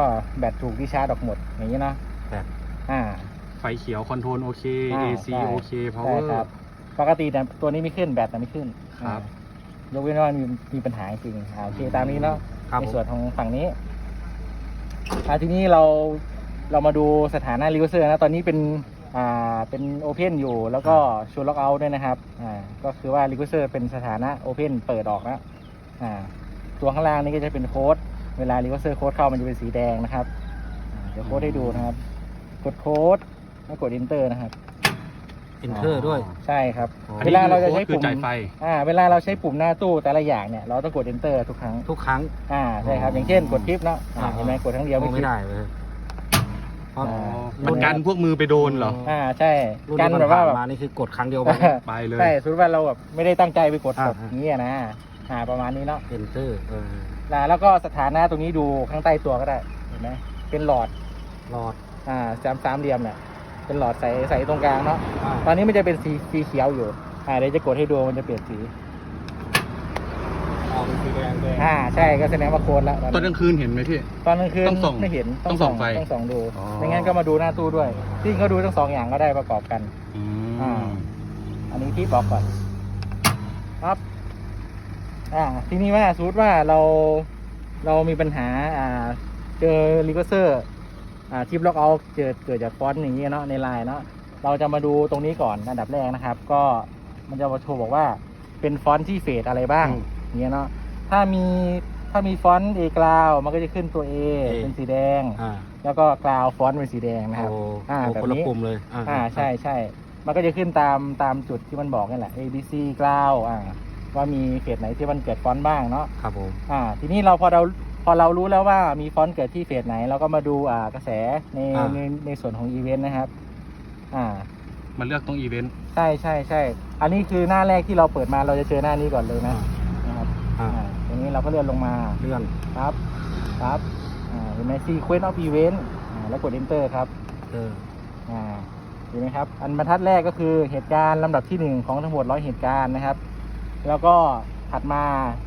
ก็แบตถูกดิชาร์จออกหมดอย่างนี้เนาะแบตอ่า ไฟเขียวคอนโทรลโอเค อ่า AC ใช่ โอเคพาวใช่เวอครับร์ปกติแต่ตัวนี้ไม่ขึ้นแบตแต่ไม่ขึ้นครับ อ่ายกเว้นว่ามีมีปัญหาจริงอ่าโอเคตามนี้เนาะ ครับในผมส่วนของฝั่งนี้อ่าทีนี้เราเรามาดูสถานะรีเวอร์เซอร์นะ ตอนนี้เป็นอ่าเป็นโอเพนอยู่ แล้วก็ชูล็อกเอาท์ด้วยนะครับ อ่า ก็คือว่ารีเวอร์เซอร์เป็นสถานะโอเพนเปิดออกนะ อ่า ตัวข้างล่างนี่ก็จะเป็นโค้ด เวลารีเวอร์เซอร์โค้ดเข้ามันจะเป็นสีแดงนะครับอ่าเดี๋ยวโค้ดให้ดูนะครับ กดโค้ดแล้วกด enter นะครับเอนเตอร์ด้วย ใช่ครับอ๋ออันเวนี้ลาเราจะคือใช้โค้ดคือปุ่มจ่ายไฟอ่า เวลาเราใช้ปุ่มหน้าตู้แต่ละอย่างเนี่ย เราต้องกด enter ทุกครั้ง ทุกครั้ง อ่า ใช่ครับ อย่างเช่น กดทิปเนาะอ่าอ่าเห็นไหมกดครั้งเดียวโอ้ไม่ไม่ทิปได้เลยเพราะอ่ามันกันพวกมือไปโดนเหรอ อ่า ใช่รุ่นกันที่แบบผ่าว่านแบบมานี่คือกดครั้งเดียวไปไปเลย ใช่สมมติว่าเราแบบไม่ได้ตั้งใจไปกดอ่าแบบนี้อะนะ อ่า ประมาณนี้เนาะเอ นเตอร์เออแล้วแล้วก็สถานะตรงนี้ดูข้างใต้ตัวก็ได้เห็นไหมเป็นหลอดหลอดอ่าสามสามเหลี่ยมเนี่ยเป็นหลอดใสใสตรงกลางเนาะอ่าตอนนี้มันจะเป็นสีสีเขียวอยู่อ่าเดี๋ยวจะกดให้ดูมันจะเปลี่ยนสีออกเป็นสีแดงเลยอ่าใช่ก็แสดงว่าโคนละตอนกลางคืนเห็นไหมพี่ ตอนกลางคืนต้องส่องไม่เห็นต้องส่องไฟต้องส่องดูอ๋อไม่งั้นก็มาดูหน้าตู้ด้วยจริงก็ดูทั้งสองอย่างก็ได้ประกอบกันอือ่ามอันนี้ที่บอกก่อนครับ อ่าทีนี้ว่าสมมติว่าเราเรามีปัญหาอ่าเจอรีเวอร์เซอร์อ่าทิปล็อกเอาเกิดเกิดจากฟอนต์อย่างนี้เนาะในไลน์เนาะเราจะมาดูตรงนี้ก่อนอันดับแรกนะครับ ก็มันจะมาโชว์บอกว่าเป็นฟอนต์ที่เฟดอะไรบ้างอย่างเงี้ยเนาะถ้ามีถ้ามีฟอนต์ A กราวมันก็จะขึ้นตัว A เป็นสีแดงอ่าแล้วก็กราวฟอนต์เป็นสีแดงนะครับโอ้อ่าโอ้แบบคนละนี้ปุ่มเลยอ่าใช่ใช่มันก็จะขึ้นตามตามจุดที่มันบอกนี่แหละ A B C กราวอ่า ว่ามีเฟสไหนที่มันเกิดฟอนต์บ้างเนาะครับผมอ่า ทีนี้เราพอเราพอเรารู้แล้วว่ามีฟอนต์เกิดที่เฟสไหน เราก็มาดูอ่ากระแสในในในส่วนของอีเวนต์นะครับ อ่า มันเลือกตรงอีเวนต์ใช่ใช่ใช่ อันนี้คือหน้าแรกที่เราเปิดมาเราจะเจอหน้านี้ก่อนเลยนะนะครับ อ่าอ่าตรงนี้เราก็เลื่อนลงมาเลื่อนครับครับอ่าเห็นไหม sequence of event อ่าแล้วกด enter ครับ เอออ่าเห็นไหมครับ อันบรรทัดแรกก็คือเหตุการณ์ลำดับที่หนึ่งของทั้งหมดร้อยเหตุการณ์นะครับ แล้วก็ถัดมา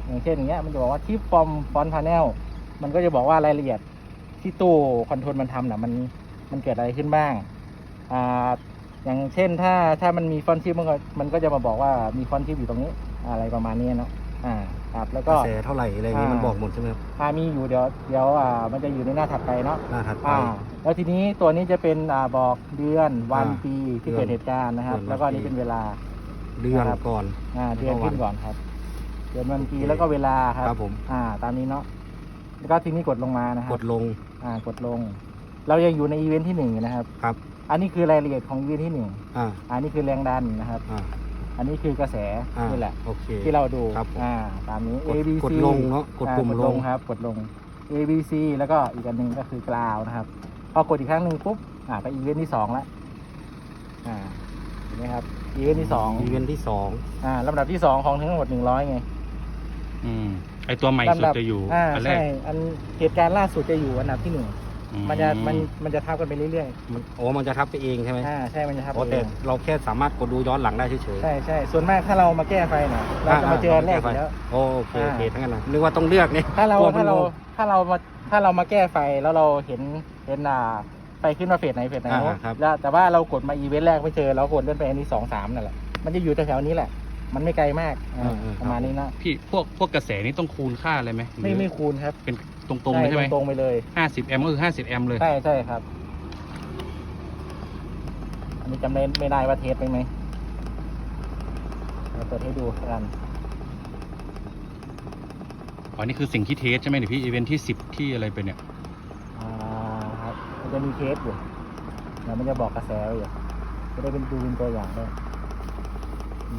อย่างเช่นอย่างเงี้ยมันจะบอกว่าที่ฟอร์มฟอนต์พาเนลมันก็จะบอกว่ารายละเอียดที่ตู้คอนโทรลมันทำน่ะมันมันเกิดอะไรขึ้นบ้างอ่าอย่างเช่นถ้าถ้ามันมีฟอนต์ที่มันก็มันก็จะมาบอกว่ามีฟอนต์ที่อยู่ตรงนี้อะไรประมาณนี้เนาะอ่าครับแล้วกก็ระแสเท่าไหร่อะไรอย่างงี้อ่ามัมันบอกหมดใช่ไหมครับอ่ามีอยู่เดี๋ยวเดี๋ยวอ่ามันจะอยู่ในหน้าถัดไปเนาะหน้าถัดไปอ่าแล้วทีนี้ตัวนี้จะเป็นอ่าบอกเดือนวันอ่าปีที่เดือนเกิดเหตุการณ์นะครับเดือนวันแล้วก็อันนี้ปีเป็นเวลา เดือนนะครับ ก่อน อ่าแล้วก็เดือนขึ้นวันก่อนครับเดือนวันปีโอเค แล้วก็เวลาครับครับผมอ่า ตามนี้เนาะแล้วก็ทีนี้กดลงมานะครักบดลงอ่ากดลง เรายังอยู่ในอีเวนท์ที่หนึ่งอยู่นะครับ ครับอันนี้คือรายละเอียดของอีเวนท์ที่หนึ่งอ่าอันนี้คือแรงดันนะครับ อ่าอันนี้คือกระแสอ่านี่แหละ โอเค ที่เราดูครับผม อ่าตามนี้กด A B กด C ลงเนาะกดปุ่มอ่ากลง ครับ กดลง A B C แล้วก็อีกอันหนึ่งก็คือกราวนะครับ พอกดอีกครั้งหนึ่งปุ๊บ อ่าไปอีเวนท์ที่สองแล้วอ่าเห็นไหมครับ อีเวนท์ที่สองอีเวนท์ที่สองอ่าลำดับที่สองของทั้งหมดหนึ่งร้อยไงอืมไอตัวใหม่สุดลำดับจะอยู่อ่าอันแรใช่กอันเหตุการณ์ล่าสุดจะอยู่อันดับที่หนึ่งอืมันจะมันมันจะทับกันไปเรื่อยมันโอ้มันจะทับไปเองใช่ไหมๆอ่าใช่มันจะทับโอ้ไปแต่เองเราแค่สามารถกดดูย้อนหลังได้เฉยๆใช่ใช่ส่วนมากถ้าเรามาแก้ไฟเนี่ยเราจะมาเจออันแรกอยู่แล้ว โอเคโอเคอ่า ทั้งนั้นนะนึกว่าต้องเลือกเนี่ยถ้าเรากลัวมันถ้าเรางงถ้าเรามาถ้าเรามาแก้ไฟแล้วเราเห็นเห็นอ่า ไฟขึ้นมาเฟสไหนเฟสไหนอ่าโน้นครับแล้วแต่ว่าเรากดมาอีเวนต์แรกไม่เจอเรากดเลื่อนไปอันที่สองสามนั่นแหละมันจะอยู่แถวๆนี้แหละ มันไม่ไกลมากอ่าประมาณนี้นะพี่พวกพวกกระแสนี่ต้องคูณค่าอะไรไหมไม่ไม่คูณครับเป็นตรงๆเลยใช่ไหมตรงๆไปเลยห้าสิบแอมป์ก็คือห้าสิบแอมป์เลย ใช่ใช่ครับ อันนี้จำได้ไม่ได้ว่าเทสไปไหมเราเปิดให้ดูกันอ๋อ นี่คือสิ่งที่เทสใช่ไหมหรือพี่อีเวนท์ที่สิบที่อะไรไปเนี่ยอ่าครับมัน จะมีเทสอยู่เดี๋ยวมันจะบอกกระแสไว้อยู่จะได้เป็นดูเป็นตัวอย่างได้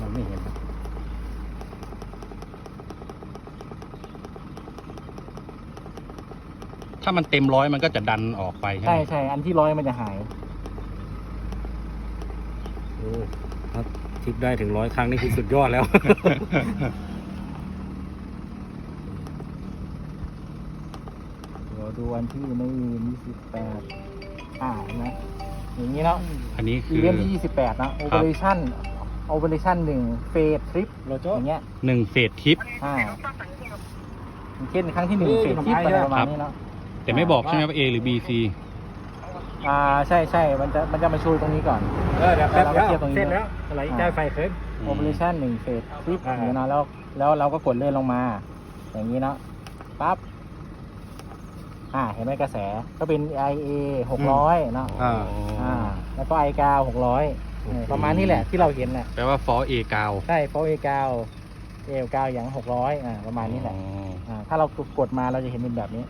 มันไม่เห็นถ้ามันเต็มร้อยมันก็จะดันออกไปใช่ไหใช่มใช่อันที่ร้อยมันจะหายโอ้ครับทิปได้ถึงร้อยครั้งนี่คือสุดยอดแล้ว เดี๋ยวดูวันที่ไม่ยี่สิบแปด อ่าเห็นไหมอย่างนี้เนาะอันนี้อีคือเวนท์ที่ยี่สิบแปดนะโอเปอเรชั่นโอเปอเรชั่นหนึ่งเฟสทริปอย่างเงี้ยหนึ่งเฟสทิป อ่าอย่างเช่นครั้งที่หนึ่งเอ้ยเฟสทริปทำไมอะไรอะประมาณนี้เนาะ แต่ไม่บอกใช่ไหมว่า A หรือ B C อ่าใช่ใช่มันจะมันจะมาชูตรงนี้ก่อน เออเดี๋ยวแป๊บเดียวเราก็เทียบตรงนี้เสร็จแล้วอะไรได้ไฟขึ้นอืม operation หนึ่งเฟสปึ๊บอ่า อย่างนี้เนาะแล้วแล้วเราก็กดเลื่อนลงมา อย่างนี้เนาะปั๊บ อ่าเห็นไหมกระแสก็เป็น IA หกร้อยเนาะอ่า อ่าแล้วก็ i กาวหกร้อยประมาณนี้แหละที่เราเห็นน่ะแปลว่า for A กาวใช่เพราะ A กาวเอลกาวอย่างหกร้อยอ่าประมาณนี้แหละอ๋ออ่าถ้าเรากดมาเราจะเห็นเป็นแบบนี้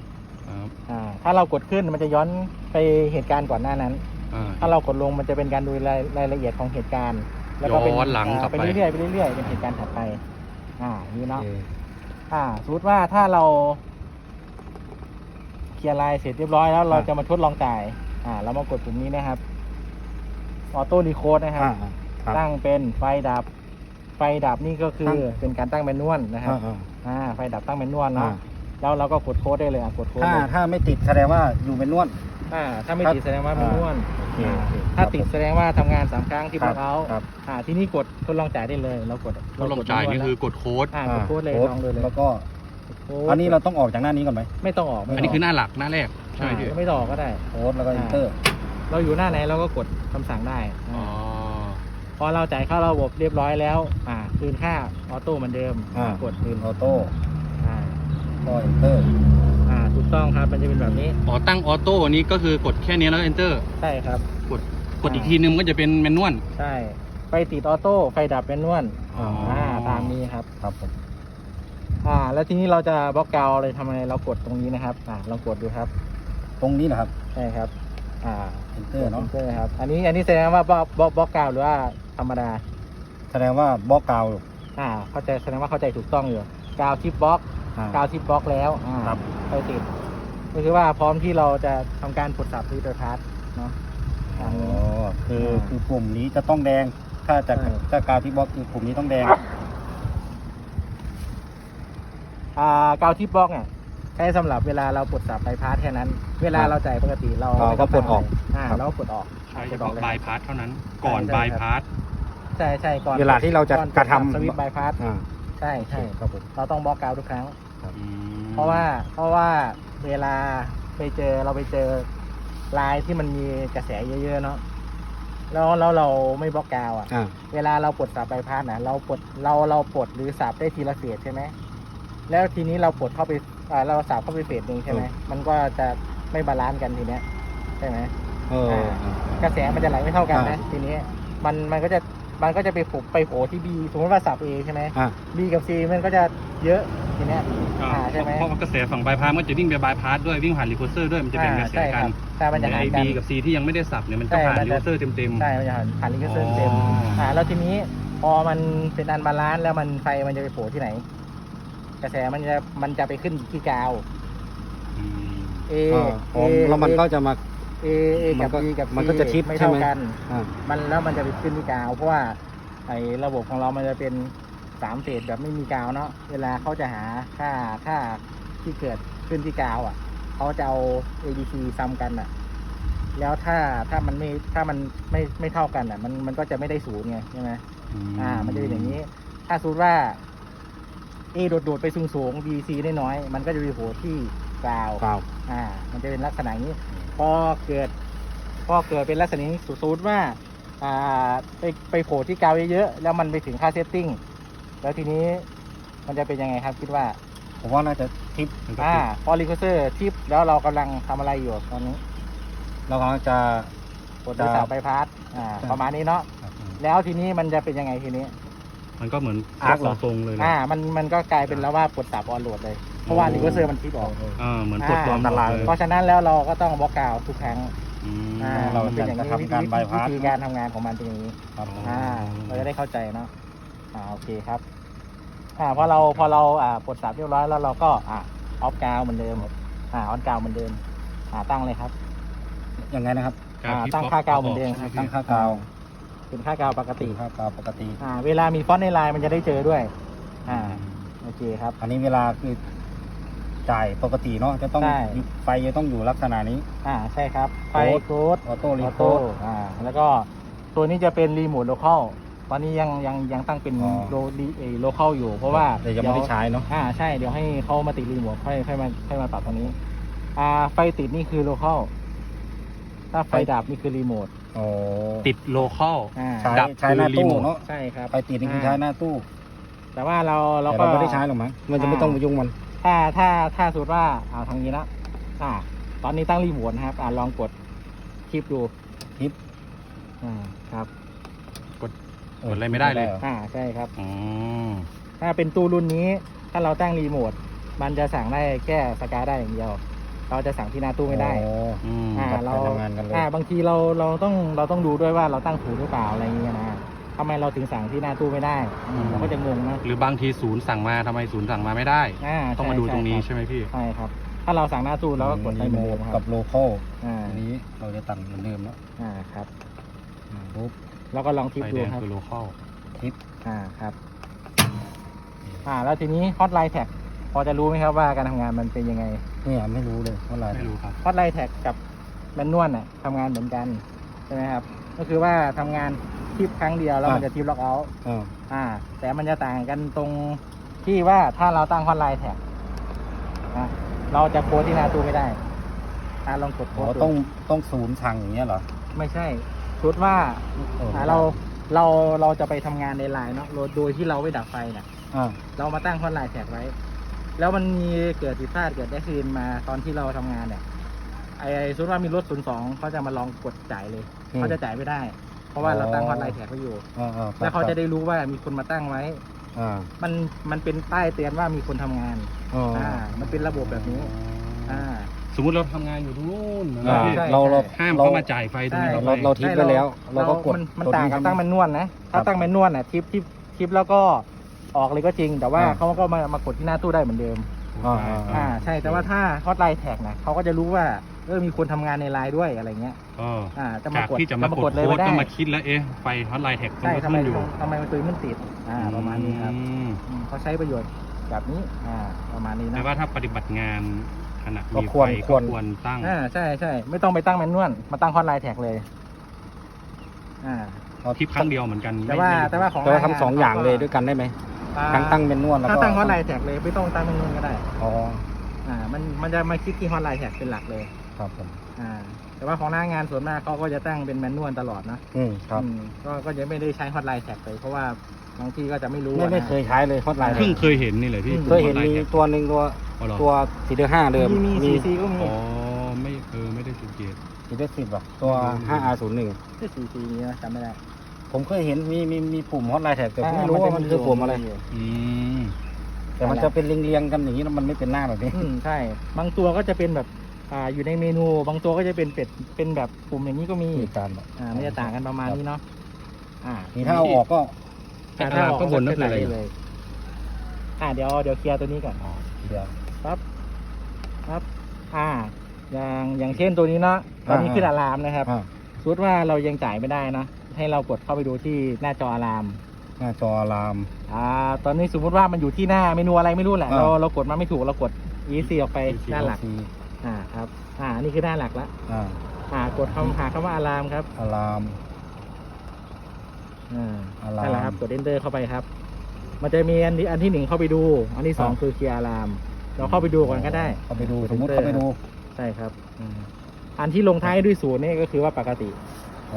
ครับอ่าถ้าเรากดขึ้นมันจะย้อนไปเหตุการณ์ก่อนหน้านั้น อ่า ถ้าเรากดลงมันจะเป็นการดูรายรายละเอียดของเหตุการณ์ แล้วก็เป็นย้อนหลังกลับาไป ไปเรื่อยๆไปเรื่อยๆเป็นเหตุการณ์ถัดไป อ่าอย่างนี้เนาะ โอเคอ่าสมมติว่าถ้าเราเค ลียร์ลายเสร็จเรียบร้อยแล้วเราจะมาทดลองจ่าย อ่า เรามากดปุ่มนี้นะครับ ออโต้รีโคดนะครับอ่าครับตั้งเป็นไฟดับ ไฟดับนี่ก็คือตั้งเป็นการตั้งแมนนวลนะครับ อ่าอ่าไฟดับตั้งแมนนวลอ่าเนาะ แล้วเราก็กดโค้ดได้เลยอะ กดโค้ดถ้าเลยถ้าไม่ติดแสดงว่าอยู่เป็นนวดอ่า ถ้าไม่ครับติดแสดงว่าแมนนวลโอเคอ่าโอเคถ้าติดแสดงว่าทำงานสามครั้งที่ครับเท้าครับอ่า ที่นี่กดทดลองจ่ายได้เลย เรากดทดลองจ่ายนี่คือกดโค้ด อ่า กดโค้ดเลยโค้ดลองดูเลยแล้วก็ โค้ดอันนี้เราต้องออกจากหน้านี้ก่อนไหมไม่ต้องออกไม่ต้งอันนี้คือหน้าหลักหน้าแรกใช่ไหมอ่าพี่ไม่ต้องออกก็ได้ โค้ดแล้วก็ enter เราอยู่หน้าไหนเราก็กดคำสั่งได้อ๋อ พอเราจ่ายเข้าระบบเรียบร้อยแล้ว อ่าคืนค่าออโต้เหมือนเดิมอ่า กดคืนออโต้อ่าก็ enter อ่าถูกต้องครับมันจะเป็นแบบนี้อ๋อตั้งออโต้นี้ก็คือกดแค่นี้แล้ว enter ใช่ครับกดกดอีกทีนึงมันก็จะเป็นแมนนวล ใช่ไฟติดออโต้ไฟดับเป็นนวลอ๋ออ่ อ่าตามนี้ครับ ครับผม อ่า แล้วทีนี้เราจะบล็อกเกาเลยทำไงเรากดตรงนี้นะครับ อ่าลองกดดูครับ ตรงนี้นะครับใช่ครับ อ่า enter เนาะเนครับ อันนี้อันนี้แสดงว่าบล็อกบล็อกบล็อกเกาหรือว่าธรรมดา แสดงว่าบล็อกกาว อ่า เข้าใจแสดงว่าเข้าใจถูกต้องอยู่กาวทิปบล็อกอ่ากาวทิปบล็อกแล้วอ่าครับไฟติดก็คือว่าพร้อมที่เราจะทำการกดสับรีเดอร์พาร์ทเนาะตามอ๋อนี้ คืออ่าคือปุ่มนี้จะต้องแดง ถ้าจะใช่ ถ้ากาวที่บล็อกคือปุ่มนี้ต้องแดงอ่า กาวทิปบล็อกเนี่ยใช้สำหรับเวลาเราปลดสับไฟพาร์ทแค่นั้น เวลาเราจ่ายปกติเราเราก็ปลดออกอ่าครับเราก็ปลดออกใช่เฉปลดออพาะกเลยบายพาสเท่านั้น ก่อนใช่บายครับพาสใช่ใช่ก่อนเวลาที่เราจะอนกระทำสวิตช์บายพาร์ทอ่าใช่ใช่ครับผมเราต้องบล็อกกาวทุกครั้งอืมเพราะว่าเพราะว่าเวลาไปเจอเราไปเจอลายที่มันมีกระแสเยอะๆเนาะแล้วแล้วเราไม่บล็อกกาวอะอ่าเวลาเราปลดสับใบพัดนะเราปลดเราเราปลดหรือสับได้ทีละเศษใช่ไหม แล้วทีนี้เราปลดเข้าไปอ่าเราสับเข้าไปเศษหนึ่งใช่ไหมมันก็จะไม่บาลานซ์กันทีเนี้ยใช่ไหมเอออ่ากระแสมันจะไหลไม่เท่ากันนะอ่าทีนี้มันมันก็จะมันก็จะไปโผล่ไปโผล่ที่ B สมมติว่าสับ A ใช่ไหม อ่า B กับ C มันก็จะเยอะทีเนี้ยอ่าอ่าใช่ไหม เพราะว่ากระแสฝั่งบายพาสมันจะวิ่งไปบายพาสด้วยวิ่งผ่านรีโคเซอร์ด้วยมันจะเป็นกระแสใช่คกัรันบใช่มันจะหารไอกัน บีกับซีที่ยังไม่ได้สับเนี่ยมันใช่จะผ่านมันรีจะ โคเซอร์เต็มๆใช่มันจะผ่านลิงก์เซอร์เต็มอ๋ออ่ อ่าแล้วทีนี้พอมันเป็นอันบาลานซ์แล้วมันไฟมันจะไปโผล่ที่ไหน กระแสมันจะมันจะไปขึ้นที่กาวอืม A อ่าพอแล้วมันก็จะมา A A กับมันก็ B กับ C มันก็จะชิดไม่ใช่เท่าไหม กัน อ่า มันแล้วมันจะไปขึ้นที่กาว เพราะว่าไอ้ระบบของเรามันจะเป็นสามเศษแบบไม่มีกาวเนาะเวลาเขาจะหาค่าค่าที่เกิดขึ้นที่กาวอะเขาจะเอา ABC ซ้ำกันอะ แล้วถ้าถ้ามันไม่ถ้ามันไม่ไม่เท่ากันอะ มันมันก็จะไม่ได้ศูนย์ไงใช่ไหมอ่า มันจะเป็นอย่างนี้ ถ้าสมมติว่า A โดดๆไปสูงๆ B C น้อยๆมันก็จะไปโผล่ที่กาวกาวอ่า มันจะเป็นลักษณะอย่างนี้ พอเกิด พอเกิดเป็นลักษณะนี้สูตรว่าอ่าไปไปโผล่ที่กาวเยอะๆแล้วมันไปถึงค่าเซตติ้งแล้วทีนี้มันจะเป็นยังไงครับคิดว่าผมว่าน่าจะทิปมันก็อ่าคือพอรีคอเซอร์ทิปแล้วเรากำลังทำอะไรอยู่ตอนนี้ เรากำลังจะกดโทรศัพท์ไปพาร์ทอ่าใช่ประมาณนี้เนาะแล้วทีนี้มันจะเป็นยังไงทีนี้ มันก็เหมือนอาร์คเหรอ ตรงๆเลยนะอ่ามันมันก็กลายเป็นแล้วว่ากดสับออนโหลดเลย เพราะว่ารีคอเซอร์มันทิปออก อ่าเหมือนกดอ่ารวมหมดเลยเพราะฉะนั้นแล้วเราก็ต้องบล็อกกาวทุกครั้งอืมอ่าเรามันเป็นอย่างนี้จะทำการวิธี bypass วิธีการทำงานของมันเป็นอย่างนี้ ครับอ่าเราจะได้เข้าใจเนาะอ่าโอเคครับอ่าพอเราพอเราอ่าปลดสับเรียบร้อยแล้วเราก็อ่าออฟกาวเหมือนเดิมอ่าออนกาวเหมือนเดิมอ่าตั้งเลยครับ ยังไงนะครับกาวอ่าที่ตั้งค่ากาวเหมือนเดิมครับ ตั้งค่ากาว เป็นค่ากาวปกติตีค่ากาวปกติอ่าเวลามีฟอนต์ในไลน์มันจะได้เจอด้วย อ่าโอเคครับ อันนี้เวลาคือจ่ายปกติเนาะจะต้องใช่ ไฟจะต้องอยู่ลักษณะนี้ อ่าใช่ครับไฟโค้ด โค้ด ออโต้รีออโคโต้ดอ่าแล้วก็ตัวนี้จะเป็นรีโมทโลเคอลตอนนี้ยังยังยังตั้งเป็นอ๋อ โลดีเอโลเคอลอยู่ เพราะว่าแต่ยังไม่ได้ใช้เนาะอ่าใช่เดี๋ยวให้เขามาติดรีโมทค่อยค่อยมาค่อยมาปรับตรงนี้ อ่าไฟติดนี่คือโลเคอลถ้าไฟดับนี่คือรีโมท อ๋อติดโลเคอล อ่าใช้ดับใช้หน้าคือรีตู้โมท เนาะใช่ครับไฟติดนี่คือใช้หน้าตู้แต่ว่าเราเราแต่ก็ เราไม่ได้ใช้หรอกมั้งมันจะไม่ต้องไปยุ่งมัน ถ้าถ้าถ้าสมมติว่าเอาทางนี้นะอ่า ตอนนี้ตั้งรีโมทนะครับ อ่าลองกดคลิปดูคลิป อ่าครับกดอะไรไม่ได้เลยหรออ่าใช่ครับ อ๋อถ้าเป็นตู้รุ่นนี้ ถ้าเราตั้งรีโมท มันจะสั่งได้แค่สกายได้อย่างเดียว เราจะสั่งที่หน้าตู้ไม่ได้อ๋ออืมอ่าครับเราไปทำงานกันเลยอ่าบางทีเราเราต้องเราต้องดูด้วยว่าเราตั้งถูกหรือเปล่าอะไรอย่างเงี้ยนะทำไมเราถึงสั่งที่หน้าตู้ไม่ได้อืมเราก็จะงงนะหรือบางทีศูนย์สั่งมาทำไมศูนย์สั่งมาไม่ได้ อ่าต้องมาดูตรงนี้ใช่ใช่ไหมพี่ ใช่ครับ ถ้าเราสั่งหน้าตู้เราก็กดให้เหมือนเดิมคกัรับบโลเคอลอ่าอันนี้เราจะตั้งเหมือนเดิมแล้วอ่าครับอ่าปุ๊บแล้วก็ลองทิปไฟดูแดงครับ คือโลเคอลทิปอ่าครับ อ่าแล้วทีนี้ฮอตไลน์แท็กพอจะรู้ไหมครับว่าการทำงานมันเป็นยังไง เนี่ยไม่รู้เลยว่าอะไรไม่รู้ครับฮอตไลน์แท็กกับแมนนวลน่ะทำงานเหมือนกันใช่ไหมครับ ก็คือว่าทำงานทิปครั้งเดียวแล้วมันจะทิปล็อกเอาท์อ่าอ่า แต่มันจะต่างกันตรงที่ว่าถ้าเราตั้งฮอตไลน์แท็กนะเราจะโค้ดที่หน้าตู้ไม่ได้อ่าลองกดอ๋โค้อดดูต้องต้องศูนย์สั่งอย่างเงี้ยเหรอ ไม่ใช่ชุดว่าอออ่าเราเราเราจะไปทำงานในไลน์เนาะโดยโดยที่เราไม่ดับไฟเนี่ยอ่าเรามาตั้งฮอตไลน์แท็กไว้ แล้วมันมีเกิดผิดพลาดเกิดได้คืนมาตอนที่เราทำงานเนี่ย ไอ้สมมติว่ามีรถศูนย์สองเขาจะมาลองกดจ่ายเลย อืมเขาจะจ่ายไม่ได้ เพราะว่าเราตั้งฮอตไลน์แท็กไว้อยู่ อ่าอ่าแล้วเขาจะได้รู้ว่ามีคนมาตั้งไว้ อ่ามันมันเป็นป้ายเตือนว่ามีคนทำงาน อ๋ออ่า มันเป็นระบบแบบนี้ อ่า สมมุติเราทำงานอยู่ตรงนู้นอ่าพี่ใช่ เราเราห้ามเราเขามาจ่ายไฟตรงนี้ใช่ทำไมเราเราทิปไปแล้ว เราก็กดมันมันตัวต่างนี้กับทำตั้งแมนนวลนะ ถ้าครับตั้งแมนนวลน่ะทิปทิปทิปแล้วก็ ออกเลยก็จริง แต่ว่าอ่า เขาก็มามากดที่หน้าตู้ได้เหมือนเดิม อ่าอ่า ใช่ แต่ว่าถ้าฮอตไลน์แท็กนะเขาก็จะรู้ว่า เออ มีคนทำงานในไลน์ด้วยอะไรเงี้ย ก็อ่า จะมาจากกดที่จะมากดเลยโค้ไม่ดได้ก็มาคิดแล้วเอ๊ะไฟฮอตไลน์แท็กต้องใช่มาทำไมขึ้นอยู่ทำไมมันตัวมันติด อ่า ประมาณนี้ครับอืมอืมเขาใช้ประโยชน์แบบนี้ อ่า ประมาณนี้แต่นะว่าถ้าปฏิบัติงานขณะก็มีควไฟรก็ควร ควรตั้ง อ่า ใช่ใช่ ไม่ต้องไปตั้งแมนนวล มาตั้งฮอตไลน์แท็กเลย อ่าเอาทิปครั้งเดียวเหมือนกันแต่ว่าไม่ไม่แต่ว่าของแต่ว่าหน้ทำสองอย่างเลยด้วยกันได้ไหมอ่า ทั้งตั้งเป็นนวดแล้วก็ถ้าตั้งฮอตไลน์แท็กเลยไม่ต้องตั้งแมนนวลก็ได้อ๋ออ่ามันมันจะมาคลิกที่ฮอตไลน์แท็กเป็นหลักเลยครับผมอ่าแต่ว่าของหน้างานส่วนมากเขาก็จะตั้งเป็นแมนนวลตลอดนะอืมครับอืมก็ก็ยังไม่ได้ใช้ฮอตไลน์แท็กเลยเพราะว่าบางทีก็จะไม่รู้ไม่อะไม่นะเคยใช้เลยฮอตไลน์เพิ่งเคยเห็นนี่เลยพี่เคยเห็นฮอตไลมีแท็กตัวหนึ่งตัวอ๋อเหรอตัวสี่เดือห้าเดิมมีมีซีซีก็มีอ๋อไม่เออไม่ได้สังเกตสี่เดือสิบอะตัวห้าอาศูนย์หนึ่งที่ซีซีนี้นะจำไม่ได้ ผมเคยเห็นมีมีมีปุ่มฮอตไลน์แท็กแต่ผมไม่รู้ว่ามันคือปุ่มอะไร อืมแต่มันจะเป็นเรียงๆกันอย่างนี้แล้วมันไม่เป็นหน้าแบบนี้ อืมใช่ บางตัวก็จะเป็นแบบอ่าอยู่ในเมนู บางตัวก็จะเป็นเป็ดเป็นแบบปุ่มอย่างนี้ก็มีมีการแบบอ่ามันจะต่างกันประมาณนี้เนาะอ่านี่ถ้าเอาออกก็อ่าถ้าก็บนนั่นก็คืออะไรด้เลย อ่าเดี๋ยวเดี๋ยวเคลียร์ตัวนี้ก่อนเดี๋ยวปั๊บปั๊บอ่า อย่างอย่างเช่นตัวนี้เนาะตอนนี้อ่าขึ้นอะลามนะครับอ่าสมมติว่าเรายังจ่ายไม่ได้นะ ให้เรากดเข้าไปดูที่หน้าจออะลามหน้าจออะลาม อ่าตอนนี้สมมติว่ามันอยู่ที่หน้าเมนูอะไรไม่รู้แหละอ่า เราเรากดมาไม่ถูกเรากด EC ออกไป EC หน้าหลักทีอ่าครับ อ่านี่คือหน้าหลักละอ่าอ่ากดคำหาคำว่าอะลามครับ อะลาม อ่าอะลาม นั่นแหละครับกด enter เข้าไปครับ มันจะมีอันที่อันที่หนึ่งเข้าไปดู อันที่สองอ่าคือเคลียร์อะลาม เราเข้าไปดูก่อนก็ได้ เข้าไปดูกดสมมติ enter เข้าไปดู ใช่ครับอืมอันที่ลงท้ายด้วยศูนย์นี่ก็คือว่าปกติ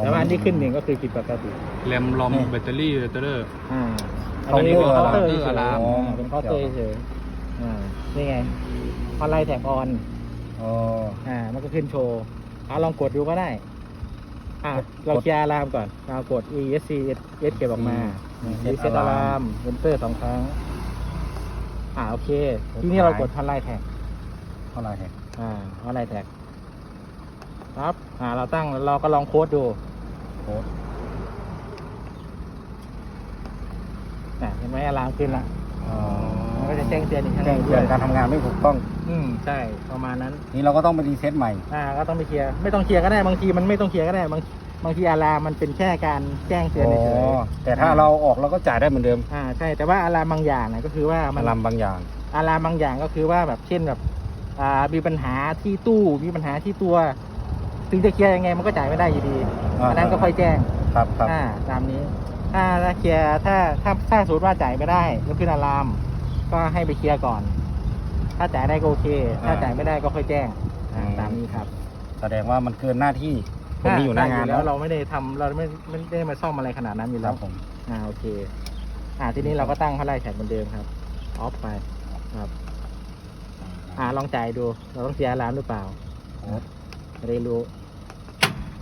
แต่ว่าอันที่ขึ้นหนึ่งก็คือผิดปกติ แรมลอมแบตเตอรี่แบตเตอร์ อ่าเคาน์อันนี้เตอเป็นร์เคาน์เตอร์อะเฉลายมๆอ่าเป็นเคาน์เตอร์เฉยๆอ่านี่ไงออนไลน์แท็กออนอ๋ออ่า มันก็ขึ้นโชว์อ่าลองกดดูก็ได้ อ่ากดเราเคลียร์อะลามก่อนเรากด ESC S เก็บออกมาอืมรีเซ็ตอะลาม enter สองครั้ง อ่าโอเคกดทีนี้เราหายกดออนไลน์แท็กเท่าไหร่เนี่ยอ่าออนไลน์แท็กครับ อ่า เราตั้งเราก็ลองโค้ดดู โค้ดอ่าเห็นไหมอะลามขึ้นละอ๋อมันก็จะแจ้งเตือนอีกครั้งหแจ้งนึ่งเตืด้อวนยการทำงานไม่ถูกต้อง อืมใช่ประมาณนั้น นี่เราก็ต้องไปรีเซ็ตใหม่ อ่าก็ต้องไปเคลียร์ไม่ต้องเคลียร์ก็ได้บางทีมันไม่ต้องเคลียร์ก็ได้บางบางทีอะลามมันเป็นแค่การแจ้งเตือนอ๋อเฉยแต่ถ้าเราออกเราก็จ่ายได้เหมือนเดิมๆอ่าใช่แต่ว่าอะลามบางอย่างนะก็คือว่ามัมานลำบางอย่างอะลามบางอย่างก็คือว่าแบบเช่นแบบอ่ามีปัญหาที่ตู้มีปัญหาที่ตัว ถึงจะเคลียร์ยังไงมันก็จ่ายไม่ได้อยู่ดีอ่า อันนั้นก็ค่อยแจ้งครับครับอ่าตามนี้ ถ้าถ้าเคลียร์ถ้าถ้าถ้าสมมติว่าจ่ายไม่ได้ยกขึ้นอะลาม ก็ให้ไปเคลียร์ก่อน ถ้าจ่ายได้ก็โอเค ถ้าจ่ายไม่ได้ก็ค่อยแจ้งอ่าตามนี้ครับ แสดงว่ามันเกินหน้าที่คนที่อยู่หน้างานใช่แล้วเราไม่ได้ทำเราไม่ไม่ได้มาซ่อมอะไรขนาดนั้นอยู่คแล้รัวบผมอ่าโอเค อ่าทีนี้เราก็ตั้งพระไล่แท็กเหมือนเดิมครับออฟไปครับ อ่าลองจ่ายดู เราต้องเคลียร์ร้านหรือเปล่า โอ้ จะได้รู้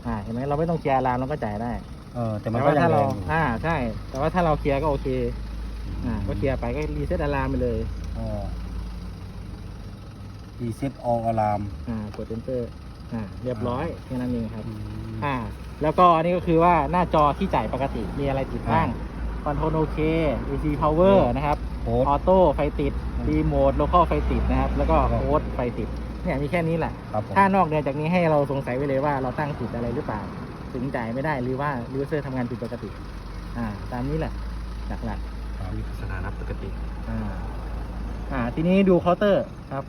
อ่าเห็นไหมเราไม่ต้องเคลียร์ร้านเราก็จ่ายได้เออแต่มันแต่ก็ว่ายังถ้าแรเรา งอยู่อ่าใช่ แต่ว่าถ้าเราเคลียร์ก็โอเค อ่า ก็เคลียร์ไปก็รีเซ็ตอะลามไปเลยรีเซ็ตออลามอ่ากด enter อ่าเรียบร้อยแค่นั้นเองครับ อ่า แล้วก็อันนี้ก็คือว่าหน้าจอที่จ่ายปกติมีอะไรติดบ้างคอนโทรลโอเค AC power นะครับ โค้ด ออโต้ไฟติดอืมรีโมทโลคอลไฟติดนะครับ แล้วก็ครับโค้ดไฟติด เนี่ยมีแค่นี้แหละครับผมถ้านอกเหนือจากนี้ให้เราสงสัยไว้เลยว่าเราตั้งผิดอะไรหรือเปล่า ถึงจ่ายไม่ได้หรือว่ารีเซอร์ทำงานผิดปกติ อ่า ตามนี้แหละ หลักๆครับมีสถานะปกติ อ่า อ่า ทีนี้ดูเคาน์เตอร์ครับ